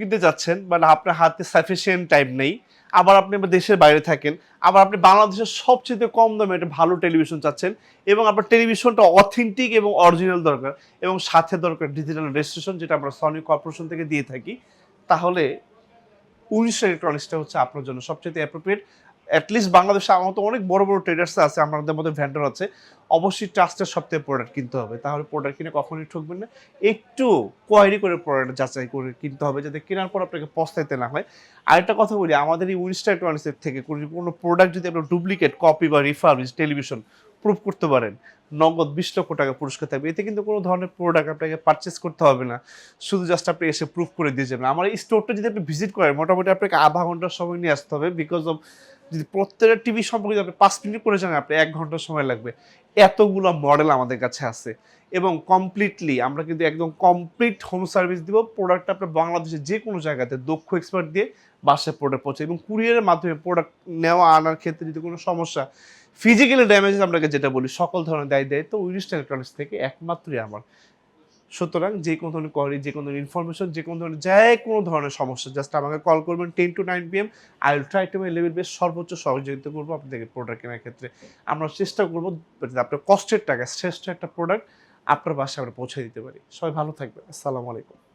কিনতে যাচ্ছেন বাট আপনার হাতে সাফিসিয়েন্ট টাইম নেই। আবার আপনি দেশের বাইরে থাকেন, আবার আপনি বাংলাদেশের সবচেয়ে কম দামে একটা ভালো টেলিভিশন চাচ্ছেন, এবং আপনার টেলিভিশনটা অথেন্টিক এবং অরিজিনাল দরকার, এবং সাথে দরকার ডিজিটাল রেজিস্ট্রেশন যেটা আমরা সনি কর্পোরেশন থেকে দিয়ে থাকি। তাহলে উনিশ ইলেকট্রনিক্সটা হচ্ছে আপনার জন্য সবচেয়ে অ্যাপ্রোপ্রিয়েট অ্যাটলিস্ট বাংলাদেশে আমার তো অনেক বড় বড় ট্রেডার্স আছে, আমাদের মধ্যে ভেন্ডার আছে। অবশ্যই ট্রাস্টের সপ্তাহে প্রোডাক্ট কিনতে হবে। তাহলে প্রোডাক্ট কিনে কখনোই ঠকবেন না। একটু কোয়ারি করে প্রোডাক্ট যাচাই করে কিনতে হবে, যাতে কেনার পর আপনাকে পস্তাইতে না হয়। আরেকটা কথা বলি, আমাদের এই ইলেকট্রনিক্সের থেকে কোনো- প্রোডাক্ট যদি আপনার ডুপ্লিকেট কপি বা রিফার্বিশ টেলিভিশন প্রুভ করতে পারেন, নগদ বিশ লক্ষ টাকা পুরস্কার থাকবে। এতে কিন্তু কোনো ধরনের প্রোডাক্ট আপনাকে পারচেস করতে হবে না। শুধু জাস্ট আপনি এসে প্রুফ করে দিয়ে যাবেন। আমার এই স্টোরটা যদি আপনি ভিজিট করেন, মোটামুটি আপনাকে আধা ঘণ্টার সময় নিয়ে আসতে হবে বিকজ অফ যদি প্রত্যেকটা টিভি সম্পর্কে আপনি পাঁচ মিনিট করে জানেন আপনি, এক ঘণ্টা সময় লাগবে। এতগুলো মডেল আমাদের কাছে আছে। এবং কমপ্লিটলি আমরা কিন্তু একদম কমপ্লিট হোম সার্ভিস দিব। প্রোডাক্ট আপনার বাংলাদেশের যে কোনো জায়গাতে দক্ষ এক্সপার্ট দিয়ে বাসায় প্রোডাক্ট পৌঁছে এবং কুরিয়ারের মাধ্যমে প্রোডাক্ট নেওয়া, আনার ক্ষেত্রে যদি কোনো সমস্যা ফিজিক্যালি ড্যামেজ আপনাকে যেটা বলি, সকল ধরনের দায় দায়িত্ব উইনিস্ট ইলেকট্রনিক্স থেকে একমাত্রই আমার। সুতরাং যে কোনো ধরনের কোয়ারি যে কোনো ধরনের ইনফরমেশন যে কোনো ধরনের, যে কোনো ধরনের সমস্যা জাস্ট আমাকে কল করবেন ten to nine PM I will try to my level বেশ সর্বোচ্চ সহযোগিতা করব আপনাদেরকে প্রোডাক্ট কেনার ক্ষেত্রে। আমরা চেষ্টা করব আপনার কষ্টের টাকা, শ্রেষ্ঠ একটা প্রোডাক্ট আপনার বাসায় আমরা পৌঁছে দিতে পারি। সবাই ভালো থাকবেন। আসসালামু আলাইকুম।